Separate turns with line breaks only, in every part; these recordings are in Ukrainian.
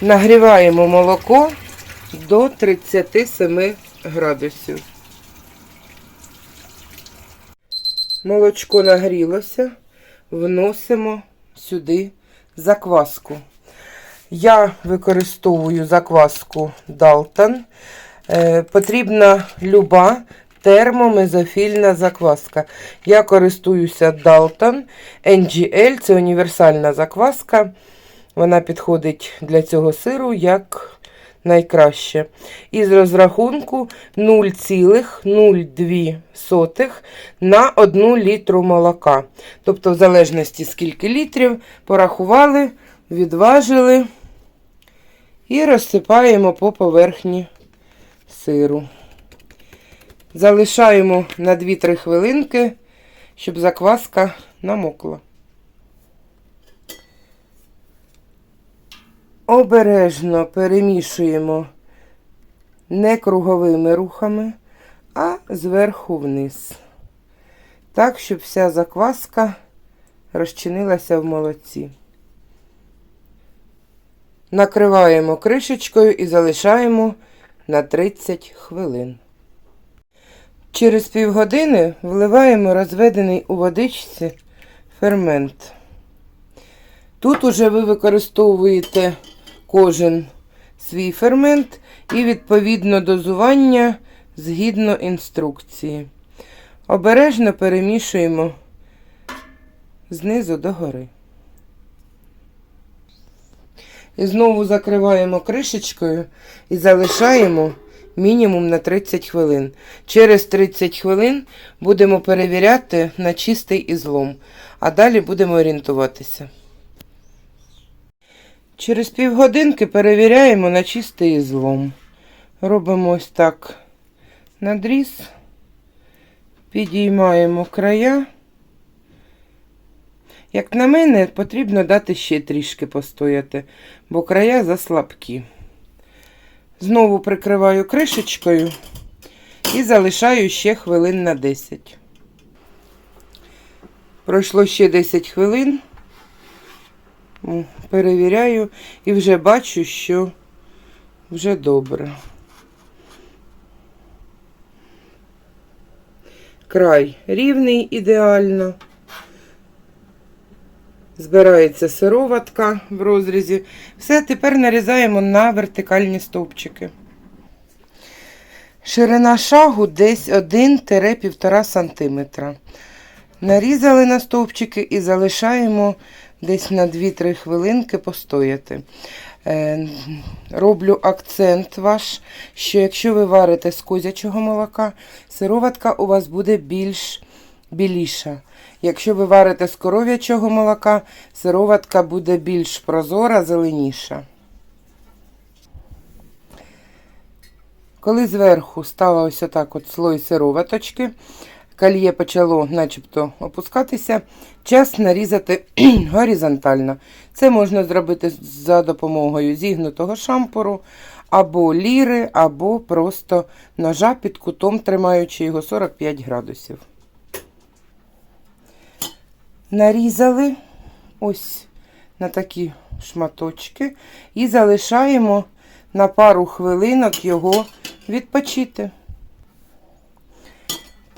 Нагріваємо молоко до 37 градусів. Молочко нагрілося, вносимо сюди закваску. Я використовую закваску Dalton. Е, потрібна люба термомезофільна закваска. Я користуюся Dalton NGL, це універсальна закваска. Вона підходить для цього сиру як найкраще. Із розрахунку 0,02 на 1 літру молока. Тобто, в залежності скільки літрів, порахували, відважили і розсипаємо по поверхні сиру. Залишаємо на 2-3 хвилинки, щоб закваска намокла. Обережно перемішуємо не круговими рухами, а зверху вниз. Так, щоб вся закваска розчинилася в молоці. Накриваємо кришечкою і залишаємо на 30 хвилин. Через півгодини вливаємо розведений у водичці фермент. Тут уже ви використовуєте кожен свій фермент і відповідно дозування згідно інструкції. Обережно перемішуємо знизу до гори. І знову закриваємо кришечкою і залишаємо мінімум на 30 хвилин. Через 30 хвилин будемо перевіряти на чистий ізлом, а далі будемо орієнтуватися. Через півгодинки перевіряємо на чистий ізлом. Робимо ось так надріз, підіймаємо края. Як на мене, потрібно дати ще трішки постояти, бо края заслабкі. Знову прикриваю кришечкою і залишаю ще хвилин на 10. Пройшло ще 10 хвилин. О, Перевіряю і вже бачу, що вже добре. Край рівний ідеально. Збирається сироватка в розрізі. Все, тепер нарізаємо на вертикальні стовпчики. Ширина шагу десь 1-1,5 см. Нарізали на стовпчики і залишаємо десь на 2-3 хвилинки постояти. Е, Роблю акцент ваш, що якщо ви варите з козячого молока, сироватка у вас буде більш біліша. Якщо ви варите з коров'ячого молока, сироватка буде більш прозора, зеленіша. Коли зверху стало ось отак от слой сироваточки, кольє почало начебто опускатися, час нарізати горизонтально. Це можна зробити за допомогою зігнутого шампуру, або ліри, або просто ножа під кутом, тримаючи його 45 градусів. Нарізали ось на такі шматочки і залишаємо на пару хвилинок його відпочити.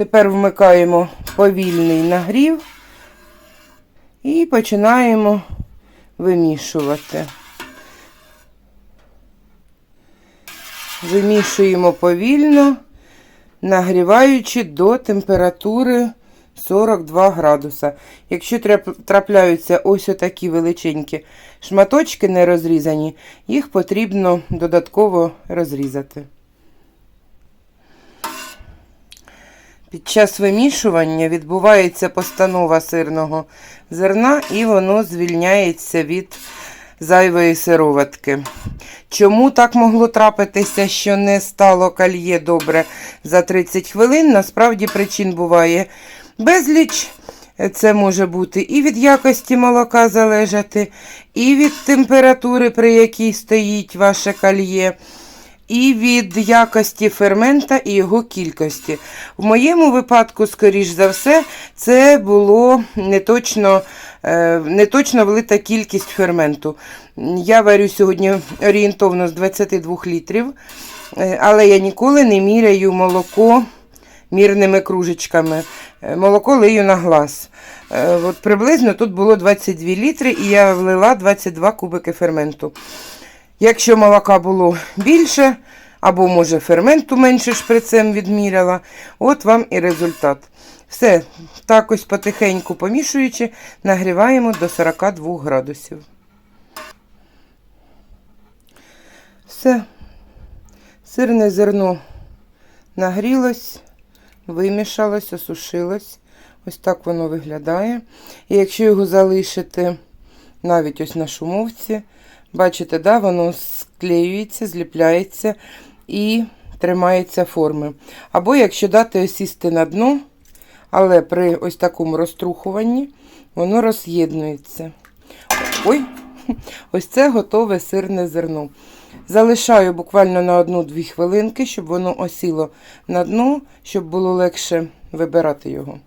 Тепер вмикаємо повільний нагрів і починаємо вимішувати. Вимішуємо повільно, нагріваючи до температури 42 градуса. Якщо трапляються ось отакі величенькі шматочки не розрізані, їх потрібно додатково розрізати. Під час вимішування відбувається постанова сирного зерна і воно звільняється від зайвої сироватки. Чому так могло трапитися, що не стало кальє добре за 30 хвилин? Насправді причин буває безліч. Це може бути і від якості молока залежати, і від температури, при якій стоїть ваше кальє, і від якості фермента і його кількості. В моєму випадку, скоріш за все, це було не точно, е, влита кількість ферменту. Я варю сьогодні орієнтовно з 22 літрів, е, але я ніколи не міряю молоко мірними кружечками. Е, Молоко лию на глаз. От приблизно тут було 22 літри, і я влила 22 кубики ферменту. Якщо молока було більше, або, може, ферменту менше шприцем відміряла, от вам і результат. Все, так ось потихеньку помішуючи, нагріваємо до 42 градусів. Все, сирне зерно нагрілось, вимішалось, осушилось. Ось так воно виглядає. І якщо його залишити навіть ось на шумовці, бачите, да, воно склеюється, зліпляється і тримається форми. Або якщо дати осісти на дно, але при ось такому розтрухуванні воно роз'єднується. Ой, ось це готове сирне зерно. Залишаю буквально на 1-2 хвилинки, щоб воно осіло на дно, щоб було легше вибирати його.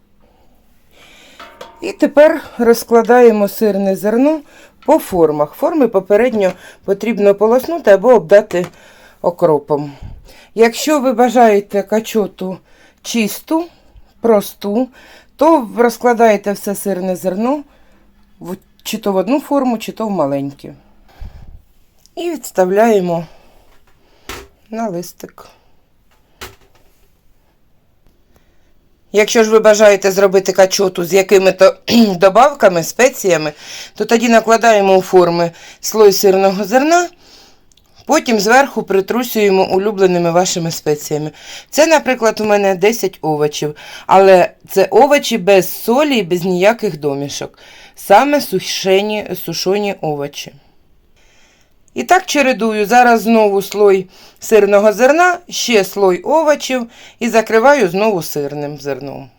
І тепер розкладаємо сирне зерно по формах. Форми попередньо потрібно полоснути або обдати окропом. Якщо ви бажаєте качоту чисту, просту, то розкладаєте все сирне зерно чи то в одну форму, чи то в маленьку. І відставляємо на листик. Якщо ж ви бажаєте зробити качоту з якими-то добавками, спеціями, то тоді накладаємо у форми слой сирного зерна, потім зверху притрусюємо улюбленими вашими спеціями. Це, наприклад, у мене 10 овочів, але це овочі без солі і без ніяких домішок. Саме сушені, сушені овочі. І так чередую. Зараз знову слой сирного зерна, ще слой овочів і закриваю знову сирним зерном.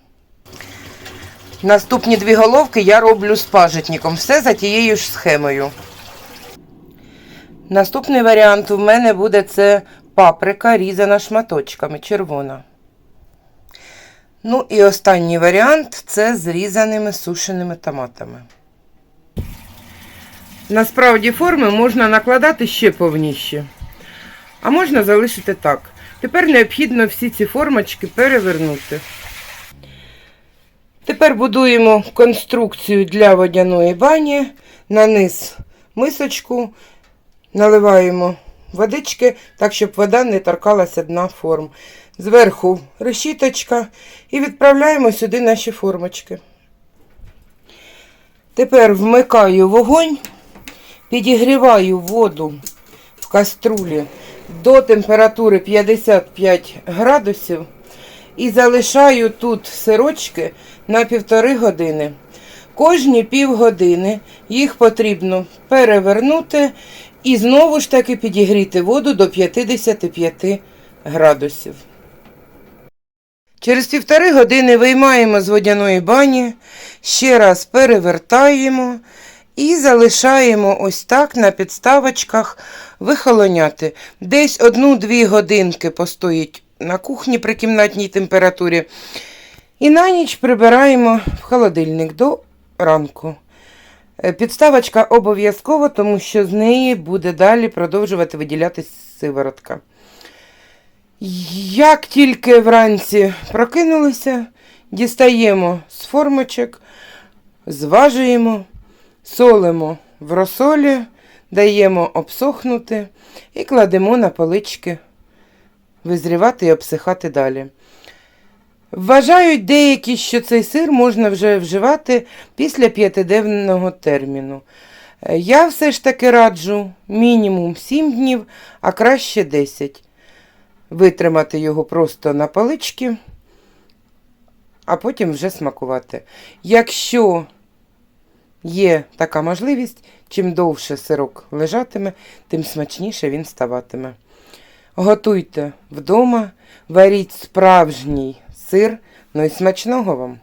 Наступні дві головки я роблю з пажитником. Все за тією ж схемою. Наступний варіант у мене буде це паприка різана шматочками, червона. Ну і останній варіант це з різаними сушеними томатами. Насправді форми можна накладати ще повніше, а можна залишити так. Тепер необхідно всі ці формочки перевернути. Тепер будуємо конструкцію для водяної бані. На низ мисочку наливаємо водички, так, щоб вода не торкалася дна форм. Зверху решіточка і відправляємо сюди наші формочки. Тепер вмикаю вогонь. Підігріваю воду в каструлі до температури 55 градусів і залишаю тут сирочки на півтори години. Кожні півгодини їх потрібно перевернути і знову ж таки підігріти воду до 55 градусів. Через півтори години виймаємо з водяної бані, ще раз перевертаємо і залишаємо ось так на підставочках вихолоняти. Десь одну-дві годинки постоїть на кухні при кімнатній температурі. І на ніч прибираємо в холодильник до ранку. Е, Підставочка обов'язково, тому що з неї буде далі продовжувати виділятись сиворотка. Як тільки вранці прокинулися, дістаємо з формочок, зважуємо, солимо в розсолі, даємо обсохнути і кладемо на полички визрівати і обсихати далі. Вважають деякі, що цей сир можна вже вживати після п'ятиденного терміну. Я все ж таки раджу мінімум 7 днів, а краще 10. Витримати його просто на палички, а потім вже смакувати. Якщо є така можливість, чим довше сирок лежатиме, тим смачніше він ставатиме. Готуйте вдома, варіть справжній сир, ну і смачного вам!